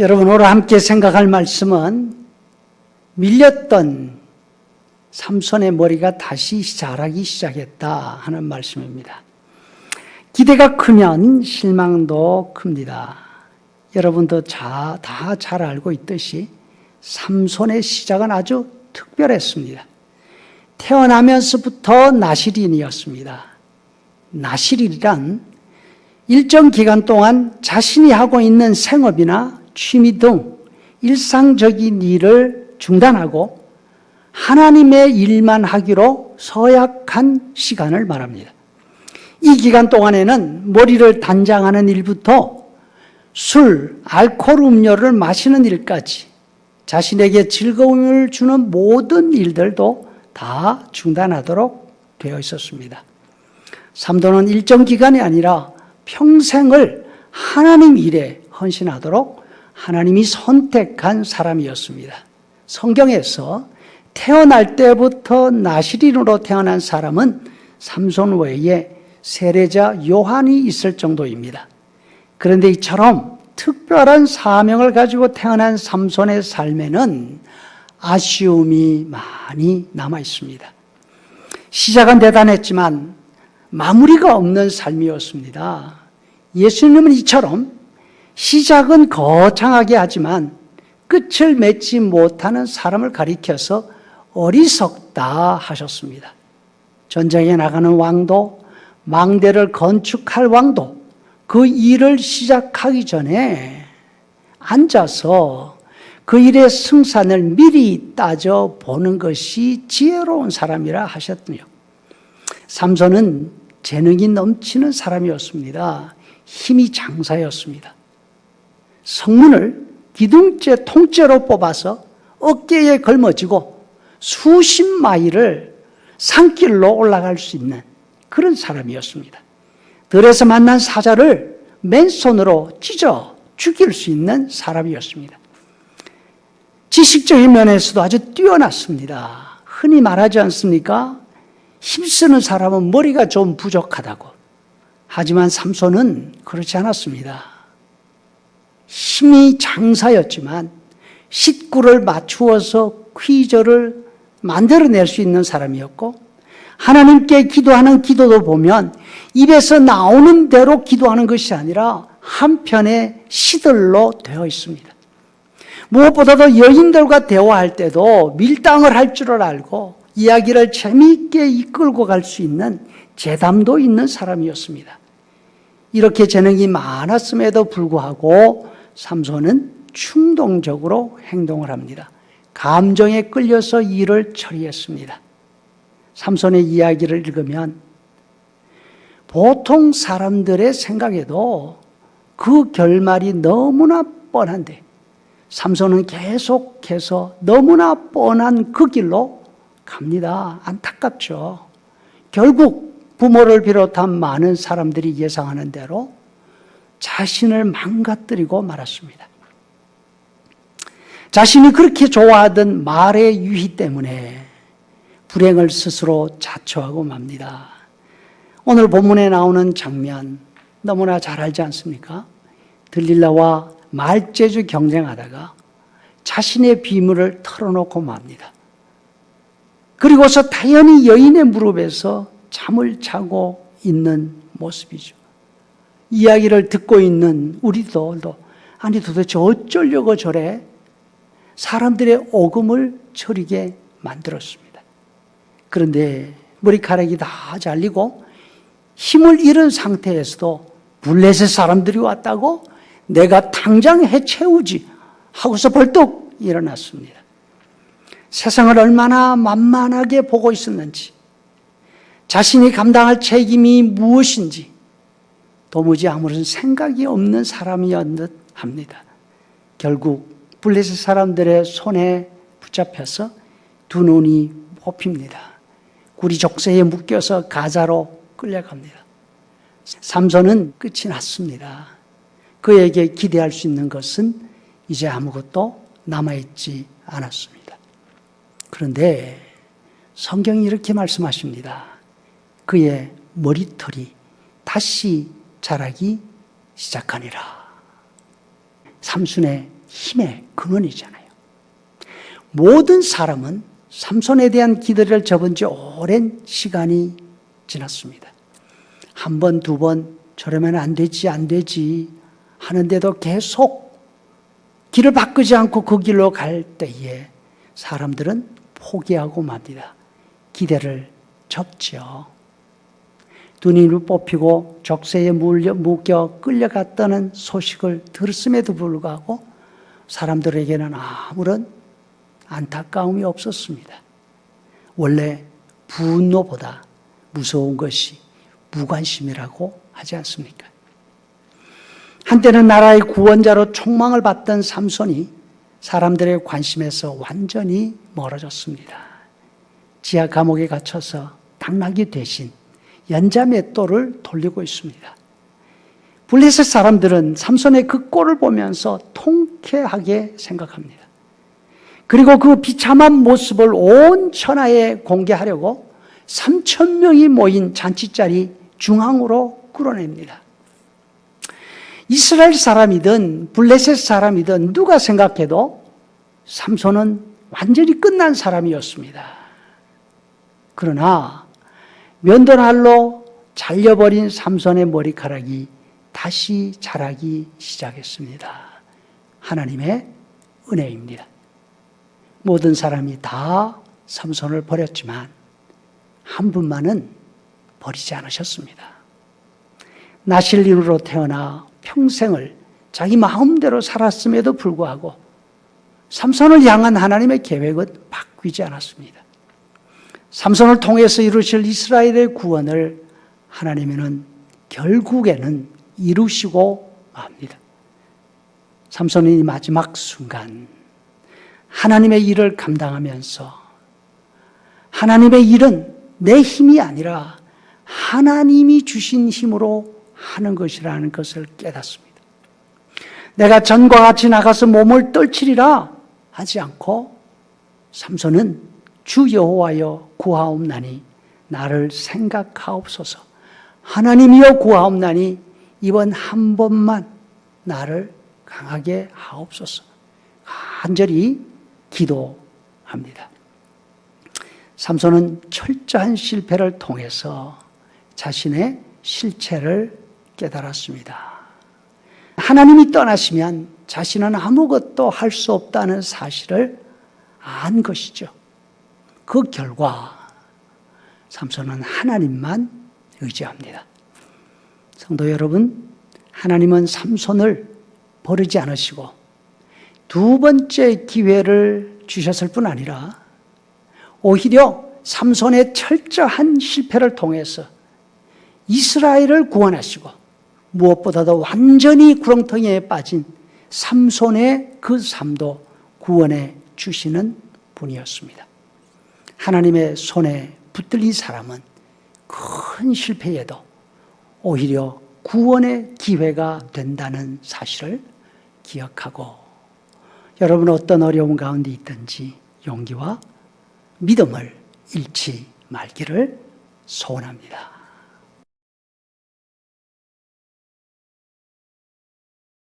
여러분 오늘 함께 생각할 말씀은 밀렸던 삼손의 머리가 다시 자라기 시작했다 하는 말씀입니다. 기대가 크면 실망도 큽니다. 여러분도 다 잘 알고 있듯이 삼손의 시작은 아주 특별했습니다. 태어나면서부터 나시린이었습니다. 나시린이란 일정 기간 동안 자신이 하고 있는 생업이나 취미 등 일상적인 일을 중단하고 하나님의 일만 하기로 서약한 시간을 말합니다. 이 기간 동안에는 머리를 단장하는 일부터 술, 알코올 음료를 마시는 일까지 자신에게 즐거움을 주는 모든 일들도 다 중단하도록 되어 있었습니다. 삼도는 일정 기간이 아니라 평생을 하나님 일에 헌신하도록 하나님이 선택한 사람이었습니다. 성경에서 태어날 때부터 나시린으로 태어난 사람은 삼손 외에 세례자 요한이 있을 정도입니다. 그런데 이처럼 특별한 사명을 가지고 태어난 삼손의 삶에는 아쉬움이 많이 남아 있습니다. 시작은 대단했지만 마무리가 없는 삶이었습니다. 예수님은 이처럼 시작은 거창하게 하지만 끝을 맺지 못하는 사람을 가리켜서 어리석다 하셨습니다. 전쟁에 나가는 왕도 망대를 건축할 왕도 그 일을 시작하기 전에 앉아서 그 일의 승산을 미리 따져 보는 것이 지혜로운 사람이라 하셨군요. 삼손은 재능이 넘치는 사람이었습니다. 힘이 장사였습니다. 성문을 기둥째 통째로 뽑아서 어깨에 걸머지고 수십 마일을 산길로 올라갈 수 있는 그런 사람이었습니다. 들에서 만난 사자를 맨손으로 찢어 죽일 수 있는 사람이었습니다. 지식적인 면에서도 아주 뛰어났습니다. 흔히 말하지 않습니까? 힘쓰는 사람은 머리가 좀 부족하다고. 하지만 삼손은 그렇지 않았습니다. 힘이 장사였지만 식구를 맞추어서 퀴저를 만들어낼 수 있는 사람이었고 하나님께 기도하는 기도도 보면 입에서 나오는 대로 기도하는 것이 아니라 한편의 시들로 되어 있습니다. 무엇보다도 여인들과 대화할 때도 밀당을 할 줄을 알고 이야기를 재미있게 이끌고 갈 수 있는 재담도 있는 사람이었습니다. 이렇게 재능이 많았음에도 불구하고 삼손은 충동적으로 행동을 합니다. 감정에 끌려서 일을 처리했습니다. 삼손의 이야기를 읽으면 보통 사람들의 생각에도 그 결말이 너무나 뻔한데 삼손은 계속해서 너무나 뻔한 그 길로 갑니다. 안타깝죠. 결국 부모를 비롯한 많은 사람들이 예상하는 대로 자신을 망가뜨리고 말았습니다. 자신이 그렇게 좋아하던 말의 유희 때문에 불행을 스스로 자초하고 맙니다. 오늘 본문에 나오는 장면 너무나 잘 알지 않습니까? 들릴라와 말재주 경쟁하다가 자신의 비밀을 털어놓고 맙니다. 그리고서 타연히 여인의 무릎에서 잠을 자고 있는 모습이죠. 이야기를 듣고 있는 우리도 아니 도대체 어쩌려고 저래 사람들의 오금을 저리게 만들었습니다. 그런데 머리카락이 다 잘리고 힘을 잃은 상태에서도 블레셋 사람들이 왔다고 내가 당장 해채우지 하고서 벌떡 일어났습니다. 세상을 얼마나 만만하게 보고 있었는지, 자신이 감당할 책임이 무엇인지, 도무지 아무런 생각이 없는 사람이었듯 합니다. 결국 블레셋 사람들의 손에 붙잡혀서 두 눈이 뽑힙니다. 구리 족쇄에 묶여서 가자로 끌려갑니다. 삼손은 끝이 났습니다. 그에게 기대할 수 있는 것은 이제 아무것도 남아있지 않았습니다. 그런데 성경이 이렇게 말씀하십니다. 그의 머리털이 다시 자라기 시작하니라. 삼순의 힘의 근원이잖아요. 모든 사람은 삼손에 대한 기대를 접은 지 오랜 시간이 지났습니다. 한 번, 두 번, 저러면 안 되지, 안 되지 하는데도 계속 길을 바꾸지 않고 그 길로 갈 때에 사람들은 포기하고 맙니다. 기대를 접지요. 눈이 뽑히고 적세에 물려, 묶여 끌려갔다는 소식을 들었음에도 불구하고 사람들에게는 아무런 안타까움이 없었습니다. 원래 분노보다 무서운 것이 무관심이라고 하지 않습니까? 한때는 나라의 구원자로 총망을 받던 삼손이 사람들의 관심에서 완전히 멀어졌습니다. 지하 감옥에 갇혀서 당나귀 대신 연자맷돌을 돌리고 있습니다. 블레셋 사람들은 삼손의 그 꼴을 보면서 통쾌하게 생각합니다. 그리고 그 비참한 모습을 온 천하에 공개하려고 3천 명이 모인 잔치자리 중앙으로 끌어냅니다. 이스라엘 사람이든 블레셋 사람이든 누가 생각해도 삼손은 완전히 끝난 사람이었습니다. 그러나 면도날로 잘려버린 삼손의 머리카락이 다시 자라기 시작했습니다. 하나님의 은혜입니다. 모든 사람이 다 삼손을 버렸지만 한 분만은 버리지 않으셨습니다. 나실린으로 태어나 평생을 자기 마음대로 살았음에도 불구하고 삼손을 향한 하나님의 계획은 바뀌지 않았습니다. 삼손을 통해서 이루실 이스라엘의 구원을 하나님은 결국에는 이루시고 맙니다. 삼손이 마지막 순간 하나님의 일을 감당하면서 하나님의 일은 내 힘이 아니라 하나님이 주신 힘으로 하는 것이라는 것을 깨닫습니다. 내가 전과 같이 나가서 몸을 떨치리라 하지 않고 삼손은 주 여호와여 구하옵나니 나를 생각하옵소서. 하나님이여 구하옵나니 이번 한 번만 나를 강하게 하옵소서. 간절히 기도합니다. 삼손은 철저한 실패를 통해서 자신의 실체를 깨달았습니다. 하나님이 떠나시면 자신은 아무것도 할 수 없다는 사실을 안 것이죠. 그 결과 삼손은 하나님만 의지합니다. 성도 여러분, 하나님은 삼손을 버리지 않으시고 두 번째 기회를 주셨을 뿐 아니라 오히려 삼손의 철저한 실패를 통해서 이스라엘을 구원하시고 무엇보다도 완전히 구렁텅이에 빠진 삼손의 그 삶도 구원해 주시는 분이었습니다. 하나님의 손에 붙들린 사람은 큰 실패에도 오히려 구원의 기회가 된다는 사실을 기억하고 여러분 어떤 어려움 가운데 있든지 용기와 믿음을 잃지 말기를 소원합니다.